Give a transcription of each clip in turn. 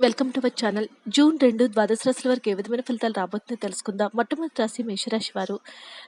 Welcome to our channel June రెండు ద్వాదశ రాశుల వరకు ఏ విధమైన ఫలితాలు రాబోతుందో తెలుసుకుందాం. మొట్టమొదటి రాశి మేషరాశి వారు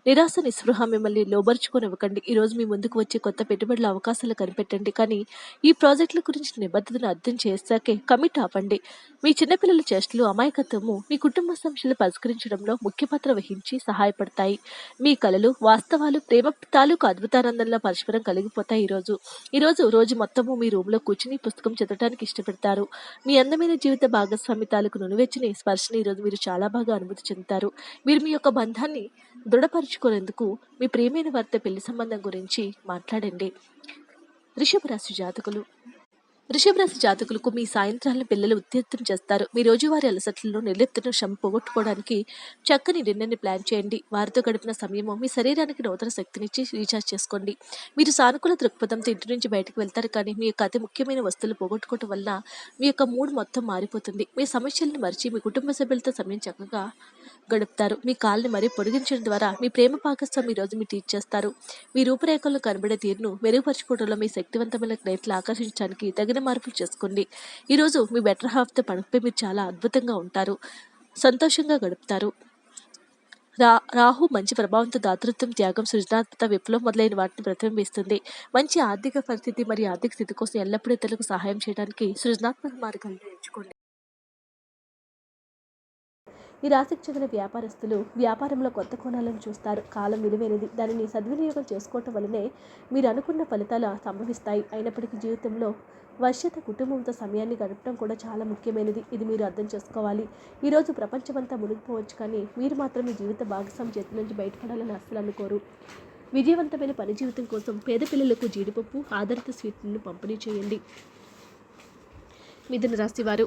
నిరాశ నిస్పృహ మిమ్మల్ని లోబరుచుకోనివ్వకండి. ఈరోజు మీ ముందుకు వచ్చే కొత్త పెట్టుబడుల అవకాశాలు కనిపెట్టండి. కానీ ఈ ప్రాజెక్టుల గురించి నిబద్ధతను అర్థం చేశాకే కమిట్ అవ్వండి. మీ చిన్నపిల్లల చేష్టలు అమాయకత్వము మీ కుటుంబ సమస్యలు పరిష్కరించడంలో ముఖ్య పాత్ర వహించి సహాయపడతాయి. మీ కళలు వాస్తవాలు ప్రేమ తాలూకు అద్భుతానందంలో పరస్పరం కలిగిపోతాయి ఈరోజు ఈరోజు రోజు మొత్తము మీ రూమ్లో కూర్చుని పుస్తకం చదవడానికి ఇష్టపడతారు. మీ అందమైన జీవిత భాగస్వామి తాలూకు నునువెచ్చని స్పర్శని ఈరోజు మీరు చాలా బాగా అనుభూతి చెందుతారు. మీరు మీ యొక్క బంధాన్ని దృఢపరుచుకునేందుకు మీ ప్రేమైన భర్త పెళ్ళి సంబంధం గురించి మాట్లాడండి. వృషభ రాశి జాతకులు వృషభ రాశి జాతకులకు మీ సాయంత్రాలను పిల్లలు ఉత్తేజం చేస్తారు. మీ రోజువారి అలసట్లను నిర్లిప్తను శ్రమ పోగొట్టుకోవడానికి చక్కని డిన్నర్ని ప్లాన్ చేయండి. వారితో గడిపిన సమయము మీ శరీరానికి నూతన శక్తినిచ్చి రీఛార్జ్ చేసుకోండి. మీరు సానుకూల దృక్పథంతో ఇంటి నుంచి బయటకు వెళ్తారు కానీ మీ యొక్క అతి ముఖ్యమైన వస్తువులు పోగొట్టుకోవటం వల్ల మీ యొక్క మూడ్ మొత్తం మారిపోతుంది. మీ సమస్యలను మరిచి మీ కుటుంబ సభ్యులతో సమయం చక్కగా గడుపుతారు. మీ కాల్ని మరీ పొడిగించడం ద్వారా మీ ప్రేమ పాకస్వామి ఈ రోజు మీరు టీచ్ చేస్తారు. మీ రూపురేఖల్లో కనబడే తీరును మెరుగుపరచుకోవడంలో మీ శక్తివంతమైన క్లయింట్లు ఆకర్షించడానికి తగిన మార్పులు చేసుకోండి. ఈరోజు మీ బెటర్ హాఫ్తో పడకపై మీరు చాలా అద్భుతంగా ఉంటారు. సంతోషంగా గడుపుతారు. రా రాహు మంచి ప్రభావంతో దాతృత్వం త్యాగం సృజనాత్మక విప్లవం మొదలైన వాటిని ప్రతిబింబిస్తుంది. మంచి ఆర్థిక పరిస్థితి మరియు ఆర్థిక స్థితి కోసం ఎల్లప్పుడూ ఇతరులకు సహాయం చేయడానికి సృజనాత్మక మార్గాలను ఎంచుకోండి. ఈ రాశికి చెందిన వ్యాపారస్తులు వ్యాపారంలో కొత్త కోణాలను చూస్తారు. కాలం విలువైనది. దానిని సద్వినియోగం చేసుకోవటం వల్లనే మీరు అనుకున్న ఫలితాలు సంభవిస్తాయి. అయినప్పటికీ జీవితంలో వర్షత కుటుంబంతో సమయాన్ని గడపడం కూడా చాలా ముఖ్యమైనది. ఇది మీరు అర్థం చేసుకోవాలి. ఈరోజు ప్రపంచమంతా మునిగిపోవచ్చు కానీ మీరు మాత్రం మీ జీవిత భాగస్వామి చేతి నుంచి బయటపడాలని అస్సలు అనుకోరు. విజయవంతమైన పని జీవితం కోసం పేద పిల్లలకు జీడిపప్పు ఆధారిత స్వీట్లను పంపిణీ చేయండి. మిథున రాశివారు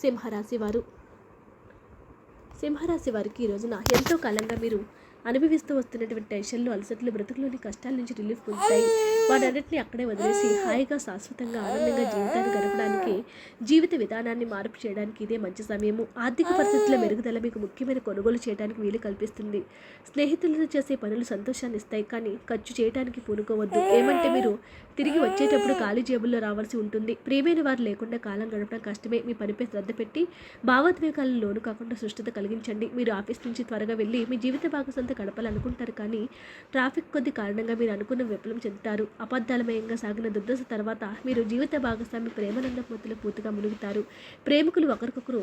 సింహరాశి వారు సింహరాశి వారికి ఈ రోజున ఎంతో కాలంగా మీరు అనుభవిస్తూ వస్తున్నటువంటి టెన్షన్లు అలసట్లు బ్రతుకులోని కష్టాల నుంచి రిలీఫ్ పొందుతాయి. వాటన్నిటిని అక్కడే వదిలేసి హాయిగా శాశ్వతంగా ఆనందంగా జీవితాన్ని గడపడానికి జీవిత విధానాన్ని మార్పు చేయడానికి ఇదే మంచి సమయము. ఆర్థిక పరిస్థితుల మెరుగుదల మీకు ముఖ్యమైన కొనుగోలు చేయడానికి వీలు కల్పిస్తుంది. స్నేహితులతో చేసే పనులు సంతోషాన్ని ఇస్తాయి కానీ ఖర్చు చేయడానికి పూనుకోవద్దు. ఏమంటే మీరు తిరిగి వచ్చేటప్పుడు ఖాళీ జేబుల్లో రావాల్సి ఉంటుంది. ప్రియమైన వారు లేకుండా కాలం గడపడం కష్టమే. మీ పనిపై శ్రద్ధ పెట్టి భావోద్వేగాలను లోను కాకుండా సుష్టత కలిగించండి. మీరు ఆఫీస్ నుంచి త్వరగా వెళ్ళి మీ జీవిత భాగస్వామితో గడపాలనుకుంటారు కానీ ట్రాఫిక్ కొద్ది కారణంగా మీరు అనుకున్న విఫలం చెందుతారు. అబద్ధాలమయంగా సాగిన దుర్దశ తర్వాత మీరు జీవిత భాగస్వామి ప్రేమానంద పూర్తిగా మునుగుతారు. ప్రేమికులు ఒకరికొకరు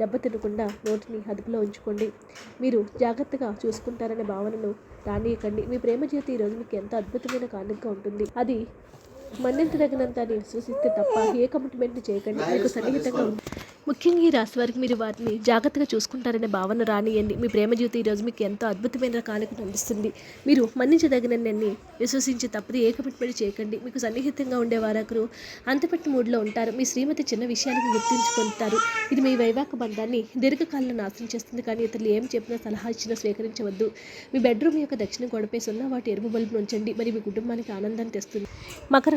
దెబ్బతినకుండా నోటిని అదుపులో ఉంచుకోండి. మీరు జాగ్రత్తగా చూసుకుంటారనే భావనను రానియకండి మీ ప్రేమ జీవితం ఈరోజు మీకు ఎంత అద్భుతమైన కానుకగా ఉంటుంది. అది మన్నించదగినంత అని విశ్వసిస్తే తప్ప ఏ కమిట్మెంట్ చేయకండి. మీకు సన్నిహితంగా ఉంది. ముఖ్యంగా ఈ రాశి వారికి మీరు వారిని జాగ్రత్తగా చూసుకుంటారనే భావన రానియండి. మీ ప్రేమ జీవితం ఈరోజు మీకు ఎంతో అద్భుతమైన రకాలకు అందిస్తుంది మీరు మన్నించదగినన్ని విశ్వసించి తప్పది. ఏ కమిట్మెంట్ చేయకండి. మీకు సన్నిహితంగా ఉండే వారొకరు అంతపెట్టి మూడ్లో ఉంటారు. మీ శ్రీమతి చిన్న విషయానికి గుర్తించుకుంటారు. ఇది మీ వైవాహిక బంధాన్ని దీర్ఘకాలంలో నాశనం చేస్తుంది. కానీ ఇతరులు ఏం చెప్పినా సలహా ఇచ్చినా స్వీకరించవద్దు. మీ బెడ్రూమ్ యొక్క దక్షిణ గోడపై సున్నా వాటి ఎరుపు బల్బును ఉంచండి. మరి మీ కుటుంబానికి ఆనందాన్ని తెస్తుంది. మకర